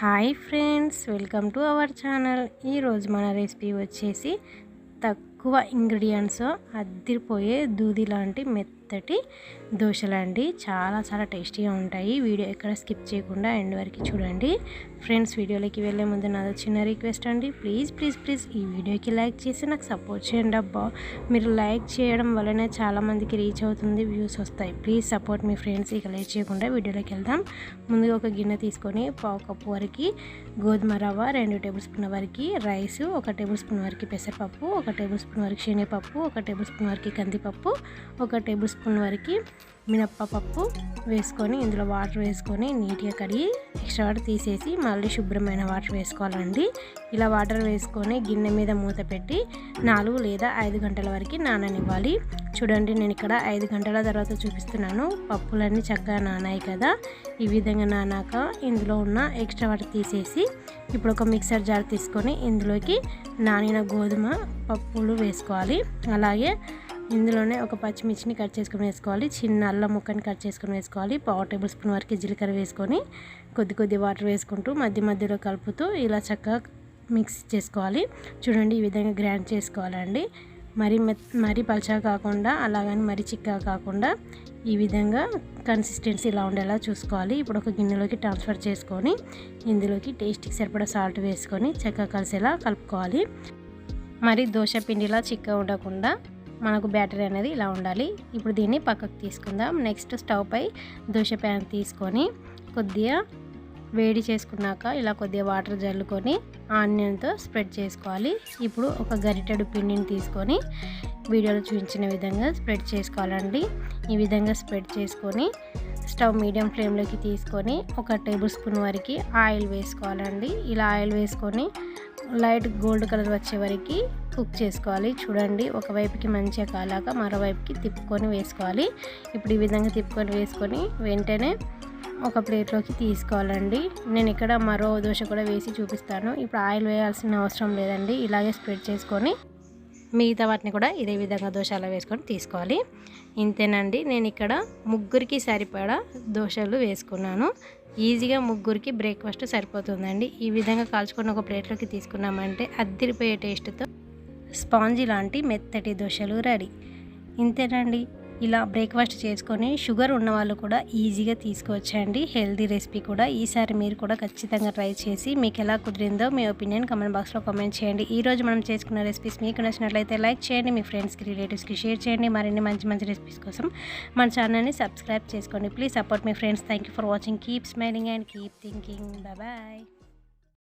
Hi friends welcome to our channel. ఈరోజు మన recipe వచ్చేసి తక్కువ ఇంగ్రీడియంట్స్ అద్దిరిపోయే దూది లాంటి మెత్త మెత్తటి దోశలండి చాలా చాలా టేస్టీగా ఉంటాయి. వీడియో ఎక్కడ స్కిప్ చేయకుండా ఎండ్ వరకు చూడండి. ఫ్రెండ్స్ వీడియోలోకి వెళ్ళే ముందు నాదో చిన్న రిక్వెస్ట్ అండి. ప్లీజ్ ప్లీజ్ ప్లీజ్ ఈ వీడియోకి లైక్ చేసి నాకు సపోర్ట్ చేయండి అబ్బా. మీరు లైక్ చేయడం వల్లనే చాలామందికి రీచ్ అవుతుంది వ్యూస్ వస్తాయి. ప్లీజ్ సపోర్ట్ మీ ఫ్రెండ్స్. ఇక లైక్ చేయకుండా వీడియోలోకి వెళ్దాం. ముందుగా ఒక గిన్నె తీసుకొని పావు కప్పు వరకు గోధుమ రవ్వ రెండు టేబుల్ స్పూన్ వరకు రైస్ ఒక టేబుల్ స్పూన్ వరకు పెసరపప్పు ఒక టేబుల్ స్పూన్ వరకు శనగపప్పు ఒక టేబుల్ స్పూన్ వరకు కందిపప్పు ఒక టేబుల్ స్పూన్ వరకు మినప్పప్పు వేసుకొని ఇందులో వాటర్ వేసుకొని నీట్గా కడిగి ఎక్స్ట్రా వాటర్ తీసేసి మళ్ళీ శుభ్రమైన వాటర్ వేసుకోవాలండి. ఇలా వాటర్ వేసుకొని గిన్నె మీద మూత పెట్టి నాలుగు లేదా ఐదు గంటల వరకు నాననివ్వాలి. చూడండి నేను ఇక్కడ ఐదు గంటల తర్వాత చూపిస్తున్నాను. పప్పులన్నీ చక్కగా నానాయి కదా. ఈ విధంగా నానాక ఇందులో ఉన్న ఎక్స్ట్రా వాటర్ తీసేసి ఇప్పుడు ఒక మిక్సర్ జార్ తీసుకొని ఇందులోకి నానిన గోధుమ పప్పులు వేసుకోవాలి. అలాగే ఇందులోనే ఒక పచ్చిమిర్చిని కట్ చేసుకుని వేసుకోవాలి చిన్న అల్లం ముక్కని కట్ చేసుకుని వేసుకోవాలి పావు టేబుల్ స్పూన్ వరకు జీలకర్ర వేసుకొని కొద్ది కొద్ది వాటర్ వేసుకుంటూ మధ్య మధ్యలో కలుపుతూ ఇలా చక్కగా మిక్స్ చేసుకోవాలి. చూడండి ఈ విధంగా గ్రైండ్ చేసుకోవాలండి. మరి మరీ పల్చగా కాకుండా అలాగని మరీ చిక్కగా కాకుండా ఈ విధంగా కన్సిస్టెన్సీ ఇలా ఉండేలా చూసుకోవాలి. ఇప్పుడు ఒక గిన్నెలోకి ట్రాన్స్ఫర్ చేసుకొని ఇందులోకి టేస్ట్కి సరిపడా సాల్ట్ వేసుకొని చక్కగా కలిసేలా కలుపుకోవాలి. మరి దోశ పిండిలా చిక్కగా ఉండకుండా మనకు బ్యాటరీ అనేది ఇలా ఉండాలి. ఇప్పుడు దీన్ని పక్కకు తీసుకుందాం. నెక్స్ట్ స్టవ్ పై దోశ ప్యాన్ తీసుకొని కొద్దిగా వేడి చేసుకున్నాక ఇలా కొద్దిగా వాటర్ జల్లుకొని ఆనియన్తో స్ప్రెడ్ చేసుకోవాలి. ఇప్పుడు ఒక గరిటెడు పిండిని తీసుకొని వీడియోలో చూపించిన విధంగా స్ప్రెడ్ చేసుకోవాలండి. ఈ విధంగా స్ప్రెడ్ చేసుకొని స్టవ్ మీడియం ఫ్లేమ్లోకి తీసుకొని ఒక టేబుల్ స్పూన్ వరకు ఆయిల్ వేసుకోవాలండి. ఇలా ఆయిల్ వేసుకొని లైట్ గోల్డ్ కలర్ వచ్చే వరకు కుక్ చేసుకోవాలి. చూడండి ఒకవైపుకి మంచిగా కాలాక మరోవైపుకి తిప్పుకొని వేసుకోవాలి. ఇప్పుడు ఈ విధంగా తిప్పుకొని వేసుకొని వెంటనే ఒక ప్లేట్లోకి తీసుకోవాలండి. నేను ఇక్కడ మరో దోశ కూడా వేసి చూపిస్తాను. ఇప్పుడు ఆయిల్ వేయాల్సిన అవసరం లేదండి. ఇలాగే స్ప్రెడ్ చేసుకొని మిగతా వాటిని కూడా ఇదే విధంగా దోశలో వేసుకొని తీసుకోవాలి. ఇంతేనండి నేను ఇక్కడ ముగ్గురికి సరిపడా దోశలు వేసుకున్నాను. ఈజీగా ముగ్గురికి బ్రేక్ఫాస్ట్ సరిపోతుందండి. ఈ విధంగా కాల్చుకొని ఒక ప్లేట్లోకి తీసుకున్నామంటే అద్దిరిపోయే టేస్ట్తో స్పాంజీ లాంటి మెత్తటి దోశలు రెడీ. ఇంతేనండి. ఇలా బ్రేక్ఫాస్ట్ చేసుకొని షుగర్ ఉన్న వాళ్ళు కూడా ఈజీగా తీసుకోవచ్చండి. హెల్దీ రెసిపీ కూడా ఈసారి మీరు కూడా ఖచ్చితంగా ట్రై చేసి మీకు ఎలా కుదిరిందో మీ ఒపీనియన్ కమెంట్ బాక్స్లో కామెంట్ చేయండి. ఈరోజు మనం చేసుకున్న రెసిపీస్ మీకు నచ్చినట్లయితే లైక్ చేయండి. మీ ఫ్రెండ్స్కి రిలేటివ్స్కి షేర్ చేయండి. మరిన్ని మంచి మంచి రెసిపీస్ కోసం మన ఛానల్ని సబ్స్క్రైబ్ చేసుకోండి. Please support me friends thank for watching keep smiling and keep thinking bye